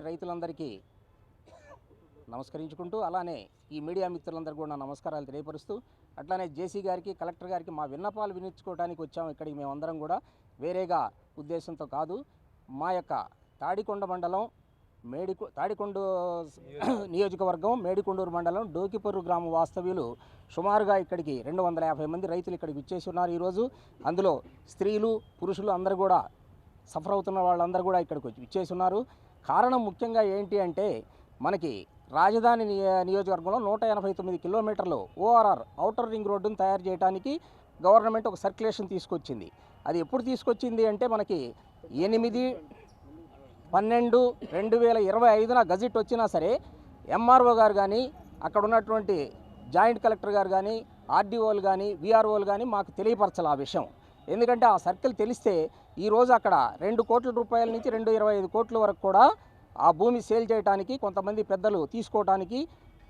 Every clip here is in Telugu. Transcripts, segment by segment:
రైతులందరికీ నమస్కరించుకుంటూ అలానే ఈ మీడియా మిత్రులందరికీ కూడా నమస్కారాలు తెలియపరుస్తూ అట్లానే జేసీ గారికి కలెక్టర్ గారికి మా విన్నపాలు వినించుకోవడానికి వచ్చాము ఇక్కడికి మేమందరం కూడా. వేరేగా ఉద్దేశంతో కాదు మా యొక్క తాడికొండ మండలం మేడికొ తాడికొండ నియోజకవర్గం మేడికొండూరు మండలం డోకిపర్రు గ్రామ వాస్తవ్యులు సుమారుగా ఇక్కడికి రెండు వందల యాభై మంది రైతులు ఇక్కడికి విచ్చేసి ఉన్నారు ఈరోజు. అందులో స్త్రీలు పురుషులు అందరూ కూడా సఫర్ అవుతున్న వాళ్ళందరూ కూడా ఇక్కడికి వచ్చి ఇచ్చేసి ఉన్నారు. కారణం ముఖ్యంగా ఏంటి అంటే మనకి రాజధాని నియ- నియోజకవర్గంలో నూట ఎనభై తొమ్మిది కిలోమీటర్లు ఓఆర్ఆర్ ఔటర్ రింగ్ రోడ్డును తయారు చేయడానికి గవర్నమెంట్ ఒక సర్క్యులేషన్ తీసుకొచ్చింది. అది ఎప్పుడు తీసుకొచ్చింది అంటే మనకి ఎనిమిది పన్నెండు రెండు వేల ఇరవై ఐదున గజిట్ వచ్చినా సరే ఎంఆర్ఓ గారు కానీ అక్కడ ఉన్నటువంటి జాయింట్ కలెక్టర్ గారు కానీ ఆర్డీఓలు కానీ వీఆర్ఓలు కానీ మాకు తెలియపరచాలి ఆ విషయం. ఎందుకంటే ఆ సర్కిల్ తెలిస్తే ఈరోజు అక్కడ రెండు కోట్ల రూపాయల నుంచి రెండు ఇరవై ఐదు కోట్ల వరకు కూడా ఆ భూమి సేల్ చేయడానికి కొంతమంది పెద్దలు తీసుకోవడానికి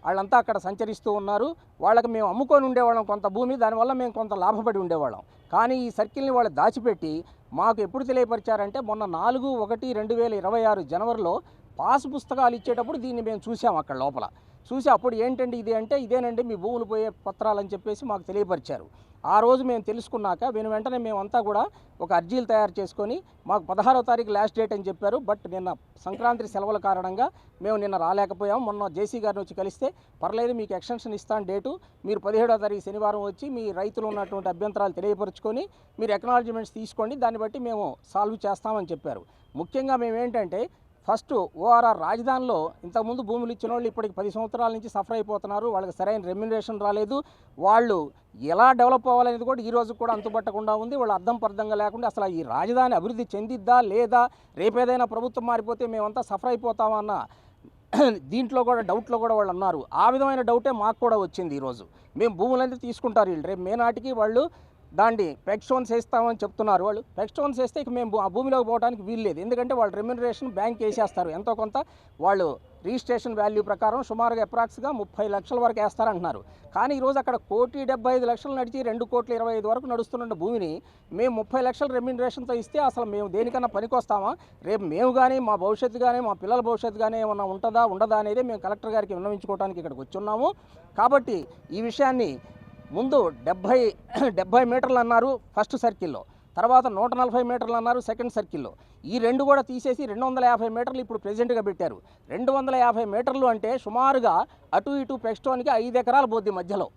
వాళ్ళంతా అక్కడ సంచరిస్తూ ఉన్నారు. వాళ్ళకి మేము అమ్ముకొని ఉండేవాళ్ళం కొంత భూమి దానివల్ల మేము కొంత లాభపడి ఉండేవాళ్ళం. కానీ ఈ సర్కిల్ని వాళ్ళు దాచిపెట్టి మాకు ఎప్పుడు తెలియపరిచారంటే మొన్న నాలుగు ఒకటి రెండు వేల ఇరవై ఆరు జనవరిలో పాస్ పుస్తకాలు ఇచ్చేటప్పుడు దీన్ని మేము చూసాం అక్కడ లోపల. చూసి అప్పుడు ఏంటండి ఇది అంటే ఇదేనండి మీ భూములు పోయే పత్రాలని చెప్పేసి మాకు తెలియపరిచారు. ఆ రోజు మేము తెలుసుకున్నాక నేను వెంటనే మేమంతా కూడా ఒక అర్జీలు తయారు చేసుకొని మాకు పదహారో తారీఖు లాస్ట్ డేట్ అని చెప్పారు. బట్ నిన్న సంక్రాంతి సెలవుల కారణంగా మేము నిన్న రాలేకపోయాము. మొన్న జేసీ గారిని వచ్చి కలిస్తే పర్లేదు మీకు ఎక్స్టెన్షన్ ఇస్తాను డేటు మీరు పదిహేడో తారీఖు శనివారం వచ్చి మీ రైతులు ఉన్నటువంటి అభ్యంతరాలు తెలియపరుచుకొని మీరు ఎక్నాలజీమెంట్స్ తీసుకోండి. దాన్ని బట్టి మేము సాల్వ్ చేస్తామని చెప్పారు. ముఖ్యంగా మేము ఏంటంటే ఫస్ట్ ఓఆర్ఆర్ రాజధానిలో ఇంతకుముందు భూములు ఇచ్చిన వాళ్ళు ఇప్పటికి పది సంవత్సరాల నుంచి సఫర్ అయిపోతున్నారు. వాళ్ళకి సరైన రెమ్యునరేషన్ రాలేదు. వాళ్ళు ఎలా డెవలప్ అవ్వాలనేది కూడా ఈ రోజు కూడా అంతుపట్టకుండా ఉంది. వాళ్ళు అర్థం పర్థంగా లేకుండా అసలు ఈ రాజధాని అభివృద్ధి చెందిద్దా లేదా రేపేదైనా ప్రభుత్వం మారిపోతే మేమంతా సఫర్ అయిపోతామన్న దీంట్లో కూడా డౌట్లో కూడా వాళ్ళు అన్నారు. ఆ విధమైన డౌటే మాకు కూడా వచ్చింది ఈరోజు మేము భూములన్నీ తీసుకుంటారు వీళ్ళు. రేపు మే నాటికి వాళ్ళు దాన్ని పెగ్ వేస్తామని చెప్తున్నారు వాళ్ళు. పెగ్ వేస్తే ఇక మేము ఆ భూమిలోకి పోవడానికి వీలు లేదు. ఎందుకంటే వాళ్ళు రెమ్యునరేషన్ బ్యాంక్ వేసేస్తారు. ఎంతో కొంత వాళ్ళు రిజిస్ట్రేషన్ వాల్యూ ప్రకారం సుమారుగా అప్రాక్స్గా ముప్పై లక్షల వరకు వేస్తారంటున్నారు. కానీ ఈరోజు అక్కడ కోటి డెబ్బై ఐదు లక్షలు నడిచి రెండు కోట్ల ఇరవై ఐదు వరకు నడుస్తున్న భూమిని మేము ముప్పై లక్షల రెమ్యునరేషన్తో ఇస్తే అసలు మేము దేనికన్నా పనికొస్తామా? రేపు మేము కానీ మా భవిష్యత్తు కానీ మా పిల్లల భవిష్యత్తు కానీ ఏమన్నా ఉంటుందా ఉండదా అనేది మేము కలెక్టర్ గారికి విన్నవించుకోవడానికి ఇక్కడికి వచ్చి ఉన్నాము కాబట్టి ఈ విషయాన్ని ముందు డెబ్భై డెబ్భై మీటర్లు అన్నారు ఫస్ట్ సర్కిల్లో. తర్వాత నూట నలభై మీటర్లు అన్నారు సెకండ్ సర్కిల్లో. ఈ రెండు కూడా తీసేసి రెండు వందల యాభై మీటర్లు ఇప్పుడు ప్రెజెంట్గా పెట్టారు. రెండు వందల యాభై మీటర్లు అంటే సుమారుగా అటు ఇటు పెక్స్టోన్కి ఐదు ఎకరాలు పోద్ది మధ్యలో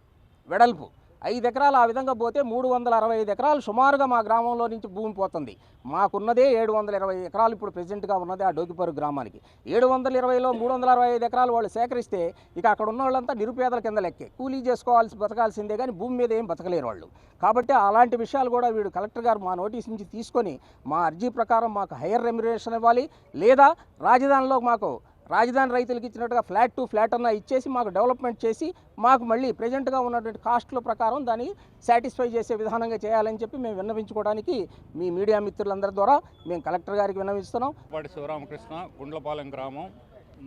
వెడల్పు. ఐదు ఎకరాలు ఆ విధంగా పోతే మూడు వందల అరవై ఐదు ఎకరాలు సుమారుగా మా గ్రామంలో నుంచి భూమి పోతుంది. మాకున్నదే ఏడు వందల ఇరవై ఎకరాలు ఇప్పుడు ప్రెసెంట్గా ఉన్నది ఆ డోకిపరు గ్రామానికి. ఏడు వందల ఇరవైలో మూడు వందల అరవై ఐదు ఎకరాలు వాళ్ళు సేకరిస్తే ఇక అక్కడ ఉన్న వాళ్ళంతా నిరుపేదల కింద లెక్కే. కూలీ చేసుకోవాల్సి బతకాల్సిందే కానీ భూమి మీద ఏం బతకలేరు వాళ్ళు. కాబట్టి అలాంటి విషయాలు కూడా వీడు కలెక్టర్ గారు మా నోటీస్ నుంచి తీసుకొని మా అర్జీ ప్రకారం మాకు హైయర్ రెమ్యురేషన్ ఇవ్వాలి లేదా రాజధానిలో మాకు రాజధాని రైతులకు ఇచ్చినట్టుగా ఫ్లాట్ టు ఫ్లాట్ అన్న ఇచ్చేసి మాకు డెవలప్మెంట్ చేసి మాకు మళ్ళీ ప్రజెంట్గా ఉన్నటువంటి కాస్ట్ల ప్రకారం దాన్ని సాటిస్ఫై చేసే విధానంగా చేయాలని చెప్పి మేము విన్నవించుకోవడానికి మీ మీడియా మిత్రులందరి ద్వారా మేము కలెక్టర్ గారికి విన్నవిస్తున్నాం. పాటి శివరామకృష్ణ గుండ్లపాలెం గ్రామం.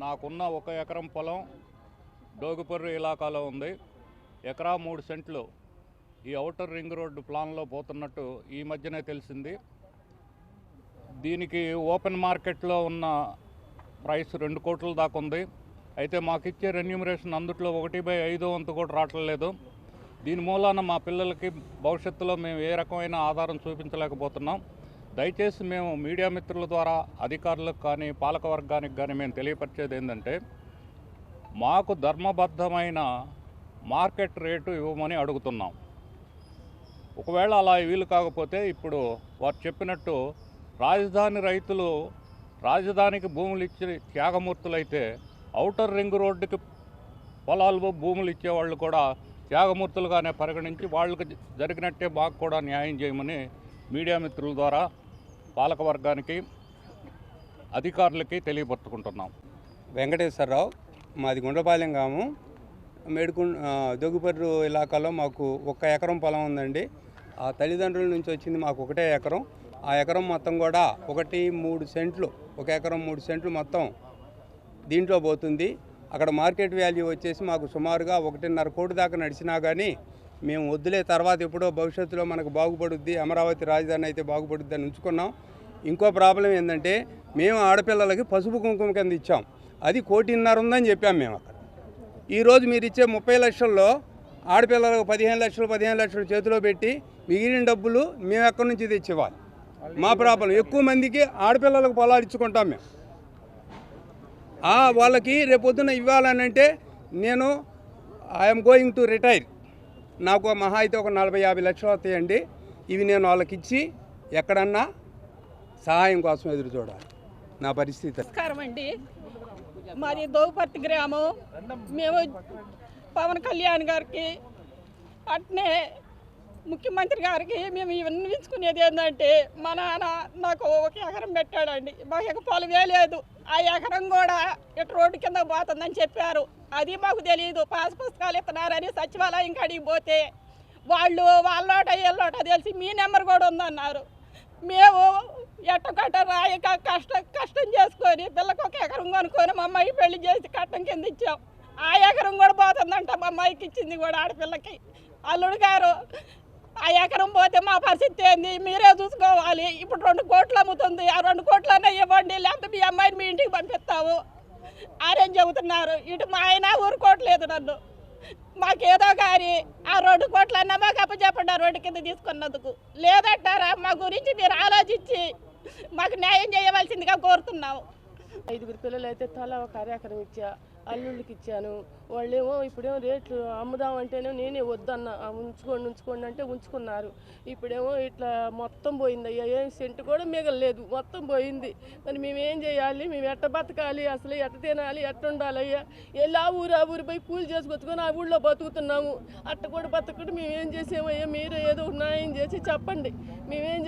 నాకున్న ఒక ఎకరం పొలం డోగుపర్రు ఇలాకాలో ఉంది. ఎకరా మూడు సెంట్లు ఈ అవుటర్ రింగ్ రోడ్డు ప్లాన్లో పోతున్నట్టు ఈ మధ్యనే తెలిసింది. దీనికి ఓపెన్ మార్కెట్లో ఉన్న ప్రైస్ రెండు కోట్ల దాకా ఉంది. అయితే మాకు ఇచ్చే రెన్యూమరేషన్ అందుట్లో ఒకటి బై ఐదో వంతు కూడా రావట్లేదు దీని మూలాన మా పిల్లలకి భవిష్యత్తులో మేము ఏ రకమైన ఆధారం చూపించలేకపోతున్నాం. దయచేసి మేము మీడియా మిత్రుల ద్వారా అధికారులకు కానీ పాలక వర్గానికి కానీ మేము తెలియపరిచేది ఏంటంటే మాకు ధర్మబద్ధమైన మార్కెట్ రేటు ఇవ్వమని అడుగుతున్నాం. ఒకవేళ అలా వీలు కాకపోతే ఇప్పుడు వారు చెప్పినట్టు రాజధాని రైతులు రాజధానికి భూములు ఇచ్చి త్యాగమూర్తులైతే ఔటర్ రింగ్ రోడ్డుకి పొలాలు భూములు ఇచ్చేవాళ్ళు కూడా త్యాగమూర్తులుగానే పరిగణించి వాళ్ళకి జరిగినట్టే మాకు కూడా న్యాయం చేయమని మీడియా మిత్రుల ద్వారా పాలకవర్గానికి అధికారులకి తెలియపరుచుకుంటున్నాం. వెంకటేశ్వరరావు మాది గుండ్రపాలెం గాము మేడుకు దొగుపర్రు ఇలాకాలో మాకు ఒక్క ఎకరం పొలం ఉందండి. ఆ తల్లిదండ్రుల నుంచి వచ్చింది మాకు ఒకటే ఎకరం. ఆ ఎకరం మొత్తం కూడా ఒకటి మూడు సెంట్లు ఒక ఎకరం మూడు సెంట్లు మొత్తం దీంట్లో పోతుంది. అక్కడ మార్కెట్ వాల్యూ వచ్చేసి మాకు సుమారుగా ఒకటిన్నర కోటి దాకా నడిచినా కానీ మేము వద్దులే తర్వాత ఎప్పుడో భవిష్యత్తులో మనకు బాగుపడుద్ది అమరావతి రాజధాని అయితే బాగుపడుద్ది అని ఉంచుకున్నాం. ఇంకో ప్రాబ్లం ఏంటంటే మేము ఆడపిల్లలకి పసుపు కుంకుమ కింద ఇచ్చాం. అది కోటిన్నర ఉందని చెప్పాం మేము అక్కడ. ఈరోజు మీరు ఇచ్చే ముప్పై లక్షల్లో ఆడపిల్లలకు పదిహేను లక్షలు పదిహేను లక్షలు చేతిలో పెట్టి మిగిలిన డబ్బులు మేము ఎక్కడి నుంచి తెచ్చివ్వాలి? మా ప్రాబ్లం. ఎక్కువ మందికి ఆడపిల్లలకు పొలాలు ఇచ్చుకుంటాం మేము. వాళ్ళకి రేపొద్దున ఇవ్వాలనంటే నేను ఐఎమ్ గోయింగ్ టు రిటైర్ నాకు మహా అయితే ఒక నలభై యాభై లక్షలు వస్తాయండి. ఇవి నేను వాళ్ళకి ఇచ్చి ఎక్కడన్నా సహాయం కోసం ఎదురు చూడాలి. నా పరిస్థితి నమస్కారం అండి. మాది దోపర్తి గ్రామం. మేము పవన్ కళ్యాణ్ గారికి అట్నే ముఖ్యమంత్రి గారికి మేము విన్నవించుకునేది ఏంటంటే మా నాన్న నాకు ఒక ఎకరం పెట్టాడండి. మాకు ఎక పొలమే లేదు ఆ ఎకరం కూడా ఇటు రోడ్డు కింద పోతుందని చెప్పారు. అది మాకు తెలియదు పాస్ పుస్తకాలు ఇస్తున్నారని సచివాలయం కాడికి పోతే వాళ్ళు వాళ్ళోట వీళ్ళోట తెలిసి మీ నెంబర్ కూడా ఉందన్నారు. మేము ఎట్టకట్ట రాయక కష్టం కష్టం చేసుకొని పిల్లకి ఒక ఎకరం కొనుక్కొని మా అమ్మాయి పెళ్ళి చేసి కట్టం కింద ఇచ్చాం. ఆ ఎకరం కూడా పోతుందంట మా అమ్మాయికి ఇచ్చింది కూడా ఆడపిల్లకి. అల్లుడు గారు ఆ ఎకరం పోతే మా పరిస్థితి ఏంది? మీరే చూసుకోవాలి. ఇప్పుడు రెండు కోట్లు అమ్ముతుంది. ఆ రెండు కోట్లన్నా ఇవ్వండి. లేకపోతే మీ అమ్మాయిని మీ ఇంటికి పంపిస్తావు. ఆరేం చెబుతున్నారు? ఇటు మా ఆయన ఊరుకోవట్లేదు నన్ను. మాకేదో కానీ ఆ రెండు కోట్లన్నా మాకు అప్పచెప్పండి. ఆ రోడ్డు కింద తీసుకున్నందుకు. లేదంటారా? మా గురించి మీరు ఆలోచించి మాకు న్యాయం చేయవలసిందిగా కోరుతున్నాము ఐదుగురు పిల్లలు అయితే తల ఒక అరెకరం ఇచ్చా. అల్లుళ్ళకి ఇచ్చాను. వాళ్ళేమో ఇప్పుడేమో రేట్లు అమ్ముదామంటేనే నేనే వద్దన్న. ఉంచుకోండి ఉంచుకోండి అంటే ఉంచుకున్నారు. ఇప్పుడేమో ఇట్లా మొత్తం పోయింది అయ్యా ఏం సెంటు కూడా మిగలలేదు. మొత్తం పోయింది. మరి మేమేం చేయాలి? మేము ఎట్ట బతకాలి? అసలు ఎట్ట తినాలి? ఎట్ట ఉండాలి అయ్యా ఎలా ఊరు ఆ ఊరు పోయి కూలి చేసుకొచ్చుకొని ఆ ఊళ్ళో బతుకుతున్నాము. అట్ట కూడా బతకకుండా మేమేం చేసామయ్యా? మీరు ఏదో న్యాయం చేసి చెప్పండి. మేమేం చే